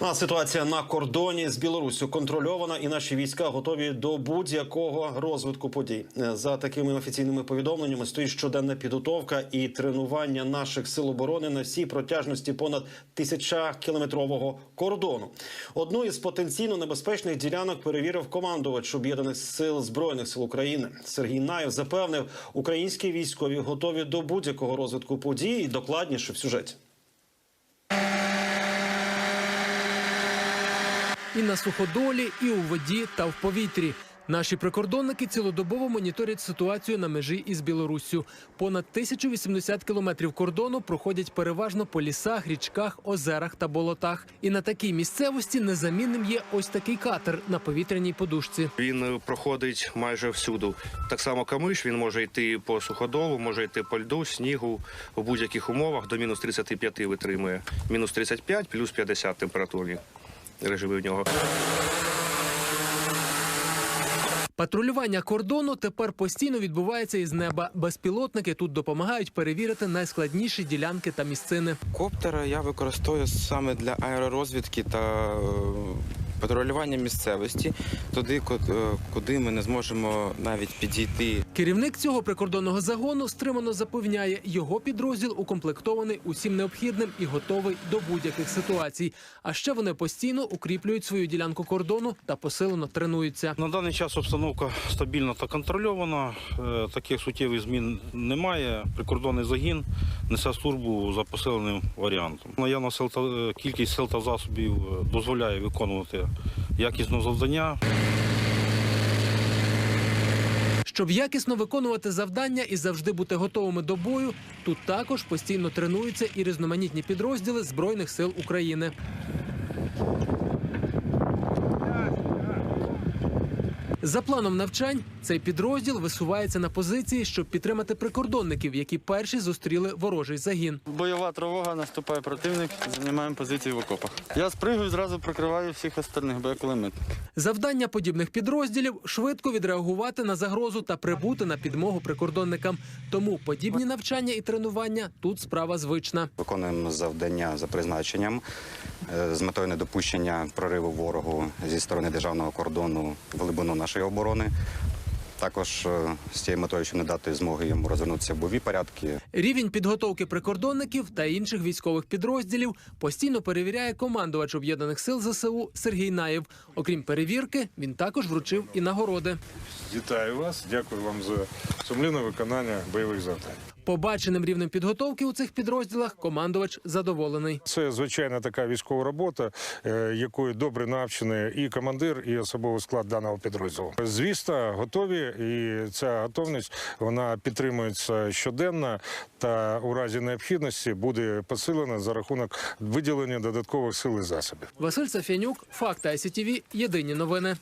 А ситуація на кордоні з Білоруссю контрольована, і наші війська готові до будь-якого розвитку подій. За такими офіційними повідомленнями стоїть щоденна підготовка і тренування наших сил оборони на всій протяжності понад тисяча кілометрового кордону. Одну із потенційно небезпечних ділянок перевірив командувач об'єднаних сил збройних сил України. Сергій Наєв запевнив, українські військові готові до будь-якого розвитку подій. Докладніше в сюжеті. І на суходолі, і у воді та в повітрі. Наші прикордонники цілодобово моніторять ситуацію на межі із Білоруссю. Понад 1080 кілометрів кордону проходять переважно по лісах, річках, озерах та болотах. І на такій місцевості незамінним є ось такий катер на повітряній подушці. Він е, проходить майже всюду. Так само камиш, він може йти по суходолу, може йти по льду, снігу у будь-яких умовах до мінус 35 витримує. Мінус 35, плюс 50 температурні режими в нього. Патрулювання кордону тепер постійно відбувається із неба. Безпілотники тут допомагають перевірити найскладніші ділянки та місцини. Коптера я використовую саме для аеророзвідки та е, патрулювання місцевості, туди, е, куди ми не зможемо навіть підійти. Керівник цього прикордонного загону стримано запевняє, його підрозділ укомплектований усім необхідним і готовий до будь-яких ситуацій. А ще вони постійно укріплюють свою ділянку кордону та посилено тренуються. На даний час обстановка стабільна та контрольована. Е, Таких суттєвих змін немає. Прикордонний загін несе службу за посиленим варіантом. Наявна сил та е, кількість сил та засобів дозволяє виконувати якісне завдання. Щоб якісно виконувати завдання і завжди бути готовими до бою, тут також постійно тренуються і різноманітні підрозділи збройних сил України. За планом навчань цей підрозділ висувається на позиції, щоб підтримати прикордонників, які перші зустріли ворожий загін. Бойова тривога, наступає противник, займаємо позиції в окопах. Я спригую, зразу прикриваю всіх остальних, бо я кулеметник. Завдання подібних підрозділів швидко відреагувати на загрозу та прибути на підмогу прикордонникам. Тому подібні навчання і тренування тут справа звична. Виконуємо завдання за призначенням е, з метою недопущення прориву ворогу зі сторони державного кордону в глибину нашої оборони. Також е, з цією метою, щоб не дати змоги йому розвернутися в бойові порядки, Рівень підготовки прикордонників та інших військових підрозділів постійно перевіряє командувач об'єднаних сил ЗСУ Сергій Наєв. Окрім перевірки, він також вручив і нагороди. Вітаю вас, дякую вам за сумлінне виконання бойових завдань. Побаченим рівнем підготовки у цих підрозділах командувач задоволений. Це звичайно така військова робота, е, якою добре навчений і командир, і особовий склад даного підрозділу. Звісно, готові, і ця готовність вона підтримується щоденно та у разі необхідності буде посилена за рахунок виділення додаткових сил і засобів. Василь Сафянюк, Факти ICTV, Єдині новини.